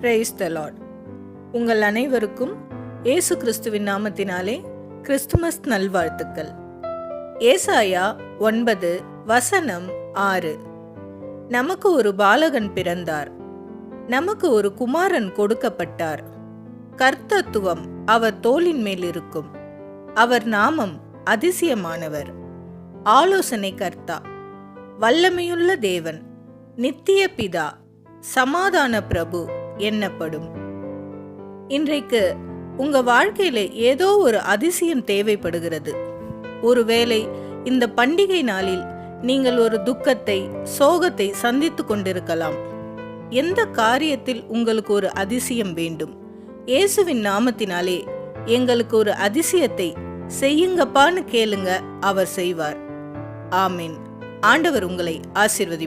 Brace த Lord உங்கள் அனைவருக்கும் இயேசு கிறிஸ்துவின் நாமத்தினாலே கிறிஸ்துமஸ் நல்வாழ்த்துக்கள். ஏசாயா ஒன்பது வசனம் ஆறு. நமக்கு ஒரு பாலகன் பிறந்தார். நமக்கு ஒரு குமாரன் கொடுக்கப்பட்டார். கர்த்தத்துவம் அவர் தோளின் மேல் இருக்கும். அவர் நாமம் அதிசயமானவர். ஆலோசனை கர்த்தா. வல்லமையுள்ள தேவன் நித்திய பிதா சமாதான பிரபு எண்ணப்படும். இன்றைக்கு உங்க வாழ்க்கையில ஏதோ ஒரு அதிசயம் தேவைப்படுகிறது. ஒருவேளை இந்த பண்டிகை நாளில் நீங்கள் ஒரு துக்கத்தை சோகத்தை சந்தித்து கொண்டிருக்கலாம். எந்த காரியத்தில் உங்களுக்கு ஒரு அதிசயம் வேண்டும்? இயேசுவின் நாமத்தினாலே எங்களுக்கு ஒரு அதிசயத்தை செய்யுங்கப்பான்னு கேளுங்க அவர் செய்வார். ஆமீன். ஆண்டவர் உங்களை ஆசிர்வதிப்பார்.